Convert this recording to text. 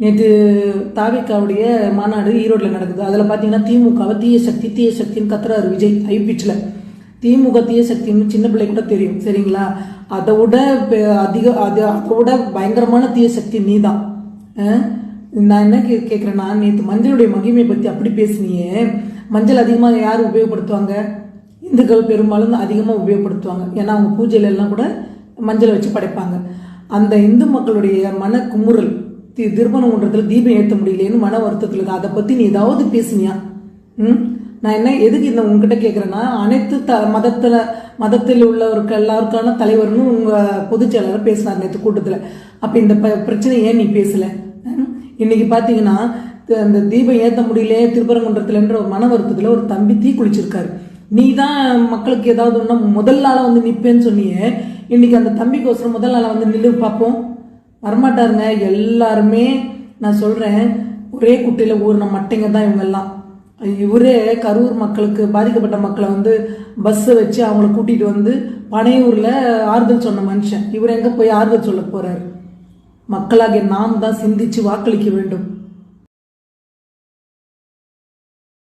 நேற்று தாவிக்காவுடைய மாநாடு ஈரோட்டில் நடக்குது அதில் பார்த்தீங்கன்னா திமுகவை தீய சக்தி தீய சக்தின்னு கத்துறாரு விஜய் ஐபிச்சில் திமுக தீய சக்தின்னு சின்ன பிள்ளை கூட தெரியும் சரிங்களா? அதை விட அதிக அது அதை விட பயங்கரமான தீய சக்தி நீ தான் நான் என்ன கே கேட்குறேன்னா நேற்று மஞ்சளுடைய மகிமையை பற்றி அப்படி பேசுனியே. மஞ்சள் அதிகமாக யார் உபயோகப்படுத்துவாங்க? இந்துக்கள் பெரும்பாலும் அதிகமாக உபயோகப்படுத்துவாங்க. ஏன்னா அவங்க பூஜையில எல்லாம் கூட மஞ்சளை வச்சு படைப்பாங்க. அந்த இந்து மக்களுடைய மன குமுறல் தி திருமணங்குன்றத்தில் தீபம் ஏற்ற முடியலையேன்னு மன வருத்தத்தில் இருக்கு? அதை பற்றி நீ ஏதாவது பேசுனியா? ம்? நான் என்ன எதுக்கு இந்த உங்ககிட்ட கேட்குறேன்னா அனைத்து த மதத்தில் மதத்தில் உள்ளவருக்கு எல்லாருக்கான தலைவர்னு உங்கள் பொதுச் செயலாளர் பேசினார் நேற்று கூட்டத்தில். அப்போ இந்த ப பிரச்சனை ஏன் நீ பேசலை? இன்றைக்கி இன்னைக்கு பார்த்தீங்கன்னா அந்த தீபம் ஏற்ற முடியல திருப்பரங்குன்றத்துலன்ற ஒரு மன வருத்தத்தில் ஒரு தம்பி தீ குளிச்சிருக்காரு. நீ தான் மக்களுக்கு ஏதாவது ஒன்றா முதல் நாளாக வந்து நிற்பேன்னு சொன்னியே இன்னைக்கு அந்த தம்பிக்கோசரம் முதல் நாளாக வந்து நில்லு பார்ப்போம் வரமாட்டாருங்க. எல்லாருமே நான் சொல்கிறேன் ஒரே குட்டையில் ஊறின மட்டைங்க தான் இவங்கெல்லாம். இவரே கரூர் மக்களுக்கு பாதிக்கப்பட்ட மக்களை வந்து பஸ்ஸை வச்சு அவங்கள கூட்டிகிட்டு வந்து பனையூரில் ஆறுதல் சொன்ன மனுஷன். இவர் எங்கே போய் ஆறுதல் சொல்ல போகிறாரு மக்களாகிய நாம் தான் சிந்தித்து வாக்களிக்க வேண்டும்.